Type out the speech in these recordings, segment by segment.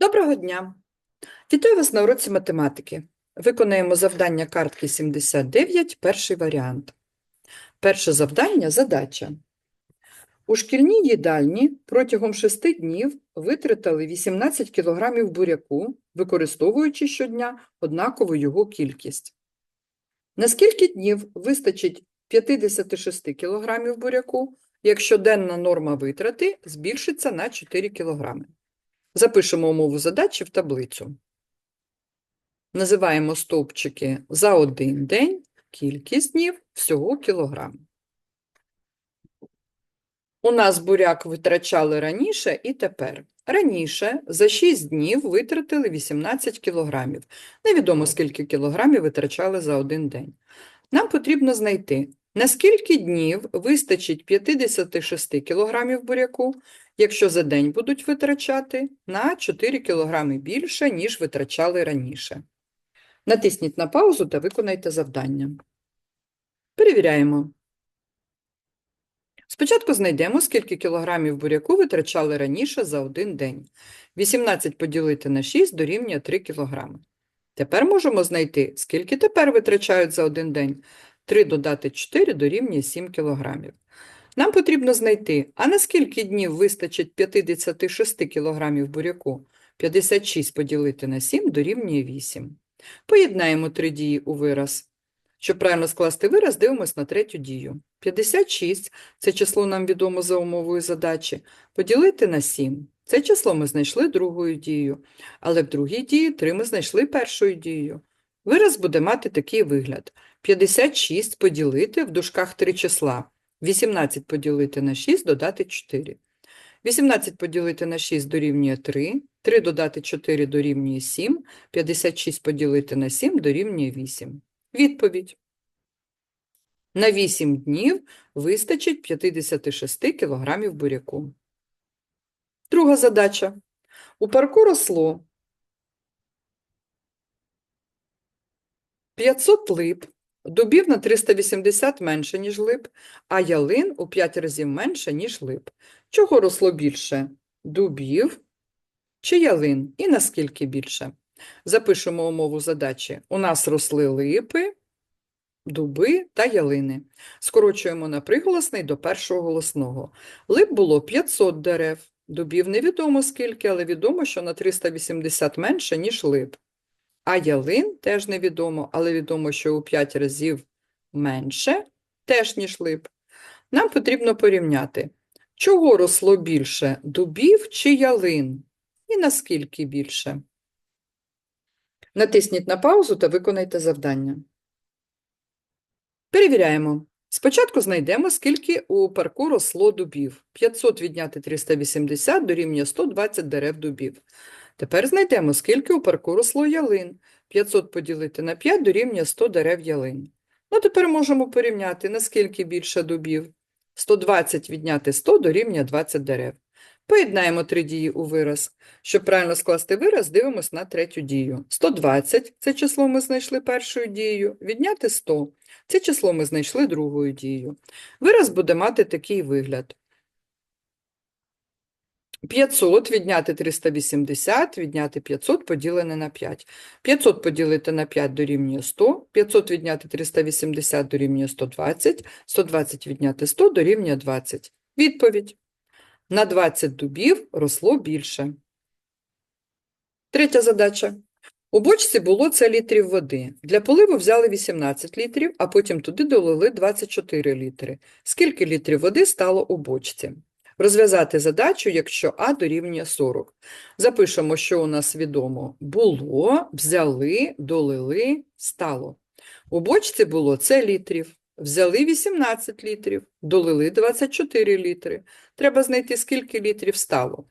Доброго дня! Вітаю вас на уроці математики. Виконаємо завдання картки 79, перший варіант. Перше завдання – задача. У шкільній їдальні протягом 6 днів витратили 18 кг буряку, використовуючи щодня однакову його кількість. На скільки днів вистачить 56 кг буряку, якщо денна норма витрати збільшиться на 4 кг? Запишемо умову задачі в таблицю. Називаємо стовпчики за один день, кількість днів всього кілограм. У нас буряк витрачали раніше і тепер. Раніше за 6 днів витратили 18 кілограмів. Невідомо, скільки кілограмів витрачали за один день. Нам потрібно знайти, на скільки днів вистачить 56 кілограмів буряку, якщо за день будуть витрачати на 4 кілограми більше, ніж витрачали раніше. Натисніть на паузу та виконайте завдання. Перевіряємо. Спочатку знайдемо, скільки кілограмів буряку витрачали раніше за один день. 18 поділити на 6 дорівнює 3 кілограми. Тепер можемо знайти, скільки тепер витрачають за один день. 3 додати 4 дорівнює 7 кілограмів. Нам потрібно знайти, а на скільки днів вистачить 56 кілограмів буряку? 56 поділити на 7 дорівнює 8. Поєднаємо три дії у вираз. Щоб правильно скласти вираз, дивимось на третю дію. 56 – це число нам відомо за умовою задачі. Поділити на 7 – це число ми знайшли другою дією, але в другій дії 3 ми знайшли першою дією. Вираз буде мати такий вигляд. 56 поділити в дужках три числа. 18 поділити на 6 додати 4. 18 поділити на 6 дорівнює 3, 3 додати 4 дорівнює 7, 56 поділити на 7 дорівнює 8. Відповідь. На 8 днів вистачить 56 кг буряку. Друга задача. У парку росло 500 лип, дубів на 380 менше, ніж лип, а ялин у 5 разів менше, ніж лип. Чого росло більше? Дубів чи ялин? І наскільки більше? Запишемо умову задачі. У нас росли липи, дуби та ялини. Скорочуємо на приголосний до першого голосного. Лип було 500 дерев, дубів невідомо скільки, але відомо, що на 380 менше, ніж лип. А ялин теж невідомо, але відомо, що у 5 разів менше, теж ніж лип. Нам потрібно порівняти, чого росло більше дубів чи ялин, і наскільки більше. Натисніть на паузу та виконайте завдання. Перевіряємо. Спочатку знайдемо, скільки у парку росло дубів. 500 відняти 380 дорівнює 120 дерев дубів. Тепер знайдемо, скільки у парку росло ялин. 500 поділити на 5 дорівнює 100 дерев ялин. Ну, тепер можемо порівняти, наскільки більше дубів. 120 відняти 100 дорівнює 20 дерев. Поєднаємо три дії у вираз. Щоб правильно скласти вираз, дивимось на третю дію. 120 – це число ми знайшли першою дією, відняти 100 – це число ми знайшли другою дією. Вираз буде мати такий вигляд. 500 відняти 380, відняти 500 поділене на 5. 500 поділити на 5 дорівнює 100, 500 відняти 380 дорівнює 120, 120 відняти 100 дорівнює 20. Відповідь. На 20 дубів росло більше. Третя задача. У бочці було це літрів води. Для поливу взяли 18 літрів, а потім туди долили 24 літри. Скільки літрів води стало у бочці? Розв'язати задачу, якщо А дорівнює 40. Запишемо, що у нас відомо. Було, взяли, долили, стало. У бочці було це літрів. Взяли 18 літрів, долили 24 літри. Треба знайти, скільки літрів стало.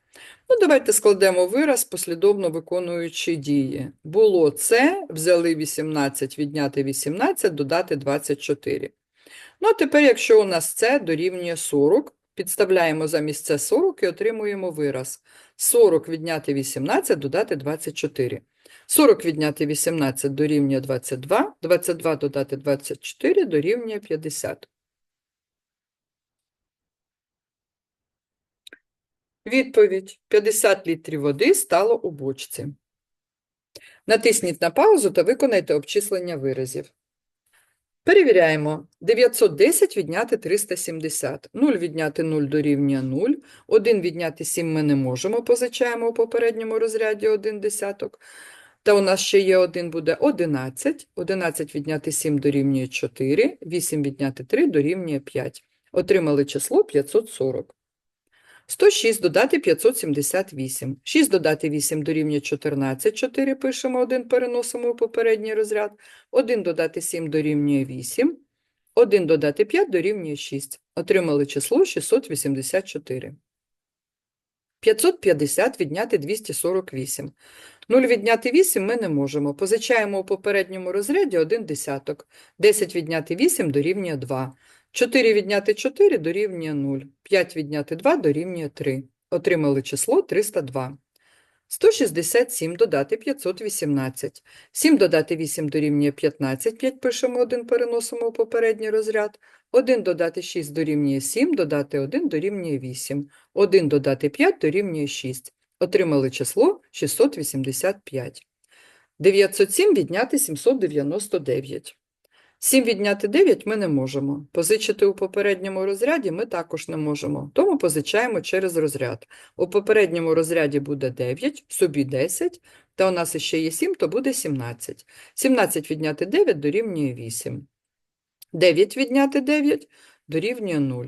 Ну, давайте складемо вираз, послідовно виконуючи дії. Було це, взяли 18, відняти 18, додати 24. Ну, а тепер, якщо у нас це дорівнює 40, підставляємо замість це 40 і отримуємо вираз. 40 відняти 18, додати 24. 40 відняти 18 дорівнює 22, 22 додати 24 дорівнює 50. Відповідь. 50 літрів води стало у бочці. Натисніть на паузу та виконайте обчислення виразів. Перевіряємо. 910 відняти 370. 0 відняти 0 дорівнює 0. 1 відняти 7 ми не можемо, позичаємо у попередньому розряді 1 десяток. Та у нас ще є 1, буде 11. 11 відняти 7 дорівнює 4. 8 відняти 3 дорівнює 5. Отримали число 540. 106 додати 578. 6 додати 8 дорівнює 14. 4 пишемо 1, переносимо у попередній розряд. 1 додати 7 дорівнює 8. 1 додати 5 дорівнює 6. Отримали число 684. 550 відняти 248. 0 відняти 8 ми не можемо. Позичаємо у попередньому розряді 1 десяток. 10 відняти 8 дорівнює 2. 4 відняти 4 дорівнює 0. 5 відняти 2 дорівнює 3. Отримали число 302. 167 додати 518. 7 додати 8 дорівнює 15. 5 пишемо 1, переносимо у попередній розряд. 1 додати 6 дорівнює 7, додати 1 дорівнює 8. 1 додати 5 дорівнює 6. Отримали число 685. 907 відняти 799. 7 відняти 9 ми не можемо. Позичити у попередньому розряді ми також не можемо, тому позичаємо через розряд. У попередньому розряді буде 9, в собі 10, та у нас ще є 7, то буде 17. 17 відняти 9 дорівнює 8. 9 відняти 9 дорівнює 0.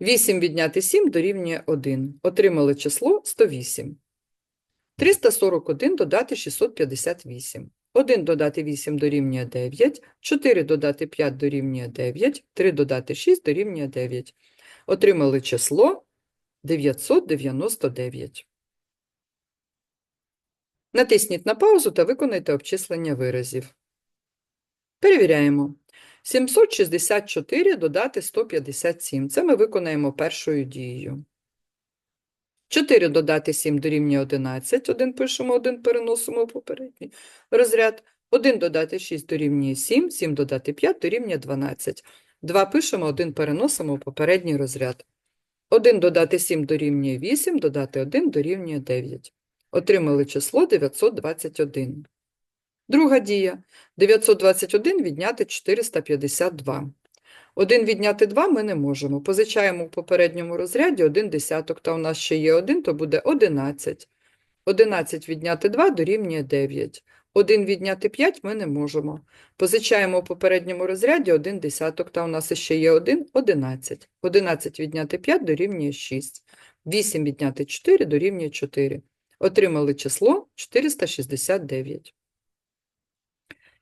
8 відняти 7 дорівнює 1. Отримали число 108. 341 додати 658. 1 додати 8 дорівнює 9, 4 додати 5 дорівнює 9, 3 додати 6 дорівнює 9. Отримали число 999. Натисніть на паузу та виконайте обчислення виразів. Перевіряємо. 764 додати 157. Це ми виконаємо першою дією. 4 додати 7 дорівнює 11. 1 пишемо, 1 переносимо у попередній розряд. 1 додати 6 дорівнює 7, 7 додати 5 дорівнює 12. 2 пишемо, 1 переносимо у попередній розряд. 1 додати 7 дорівнює 8, додати 1 дорівнює 9. Отримали число 921. Друга дія. 921 відняти 452. 1 відняти 2 ми не можемо. Позичаємо в попередньому розряді 1 десяток, та у нас ще є 1, то буде 11. 11 відняти 2 дорівнює 9. 1 відняти 5 ми не можемо. Позичаємо в попередньому розряді 1 десяток, та у нас ще є 1, 11. 11 відняти 5 дорівнює 6. 8 відняти 4 дорівнює 4. Отримали число 469.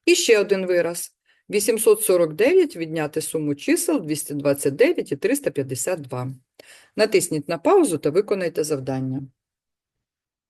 І ще один вираз. 849 відняти суму чисел 229 і 352. Натисніть на паузу та виконайте завдання.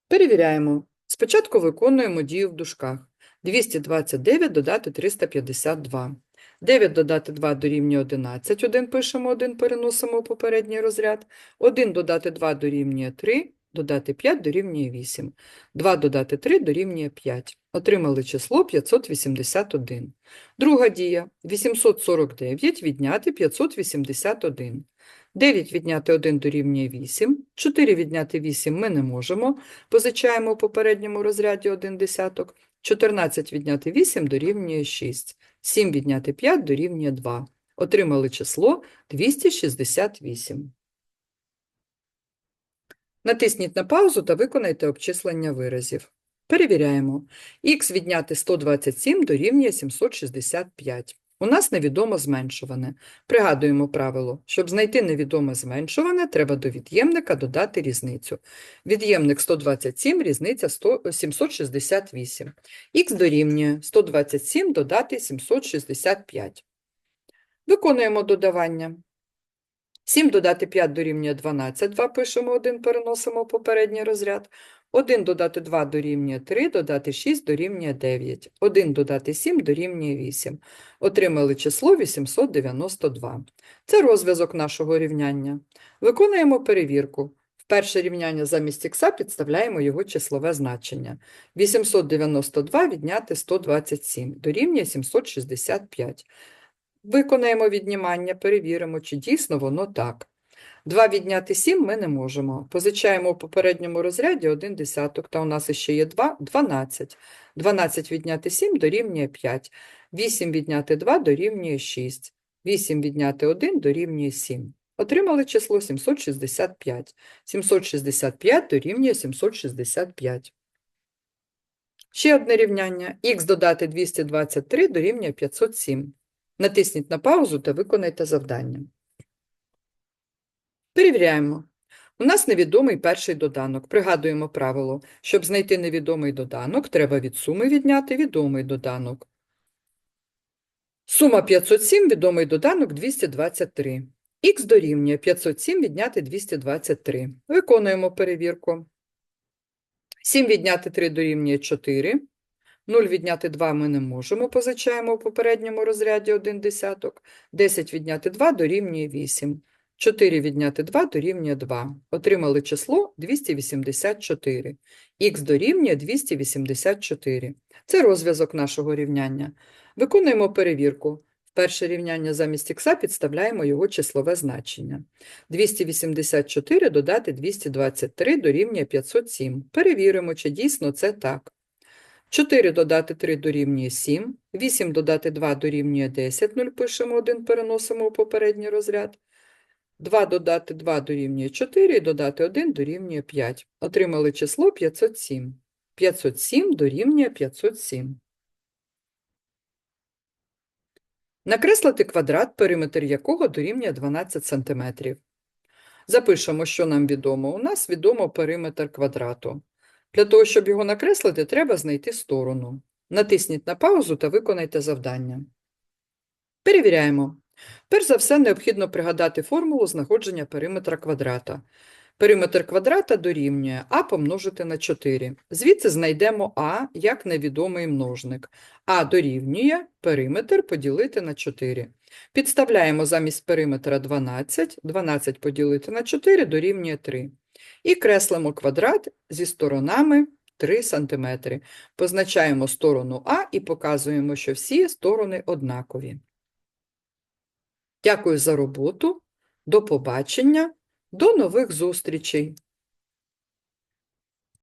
Перевіряємо. Спочатку виконуємо дію в дужках. 229 додати 352. 9 додати 2 дорівнює 11. 1 пишемо, 1 переносимо у попередній розряд. 1 додати 2 дорівнює 3. Додати 5 дорівнює 8. 2 додати 3 дорівнює 5. Отримали число 581. Друга дія. 849 відняти 581. 9 відняти 1 дорівнює 8. 4 відняти 8 ми не можемо. Позичаємо у попередньому розряді 1 десяток. 14 відняти 8 дорівнює 6. 7 відняти 5 дорівнює 2. Отримали число 268. Натисніть на паузу та виконайте обчислення виразів. Перевіряємо. Х відняти 127 дорівнює 765. У нас невідомо зменшуване. Пригадуємо правило. Щоб знайти невідоме зменшуване, треба до від'ємника додати різницю. Від'ємник 127, різниця 100 768. Х дорівнює 127 додати 765. Виконуємо додавання. 7 додати 5 дорівнює 12, 2 пишемо 1, переносимо в попередній розряд. 1 додати 2 дорівнює 3, додати 6 дорівнює 9. 1 додати 7 дорівнює 8. Отримали число 892. Це розв'язок нашого рівняння. Виконуємо перевірку. В перше рівняння замість х підставляємо його числове значення. 892 відняти 127 дорівнює 765. Виконаємо віднімання, перевіримо, чи дійсно воно так. 2 відняти 7 ми не можемо. Позичаємо у попередньому розряді 1 десяток, та у нас іще є 2, 12. 12 відняти 7 дорівнює 5. 8 відняти 2 дорівнює 6. 8 відняти 1 дорівнює 7. Отримали число 765. 765 дорівнює 765. Ще одне рівняння. Х додати 223 дорівнює 507. Натисніть на паузу та виконайте завдання. Перевіряємо. У нас невідомий перший доданок. Пригадуємо правило. Щоб знайти невідомий доданок, треба від суми відняти відомий доданок. Сума 507, відомий доданок 223. Х дорівнює 507 відняти 223. Виконуємо перевірку. 7 відняти 3 дорівнює 4. 0 відняти 2 ми не можемо, позичаємо у попередньому розряді 1 десяток. 10 відняти 2 дорівнює 8. 4 відняти 2 дорівнює 2. Отримали число 284. Х дорівнює 284. Це розв'язок нашого рівняння. Виконуємо перевірку. В перше рівняння замість х підставляємо його числове значення. 284 додати 223 дорівнює 507. Перевіримо, чи дійсно це так. 4 додати 3 дорівнює 7, 8 додати 2 дорівнює 10, 0 пишемо 1, переносимо у попередній розряд. 2 додати 2 дорівнює 4 і додати 1 дорівнює 5. Отримали число 507. 507 дорівнює 507. Накреслити квадрат, периметр якого дорівнює 12 см. Запишемо, що нам відомо. У нас відомо периметр квадрату. Для того, щоб його накреслити, треба знайти сторону. Натисніть на паузу та виконайте завдання. Перевіряємо. Перш за все, необхідно пригадати формулу знаходження периметра квадрата. Периметр квадрата дорівнює а помножити на 4. Звідси знайдемо а як невідомий множник. А дорівнює периметр поділити на 4. Підставляємо замість периметра 12. 12 поділити на 4 дорівнює 3. І креслимо квадрат зі сторонами 3 см. Позначаємо сторону А і показуємо, що всі сторони однакові. Дякую за роботу. До побачення. До нових зустрічей!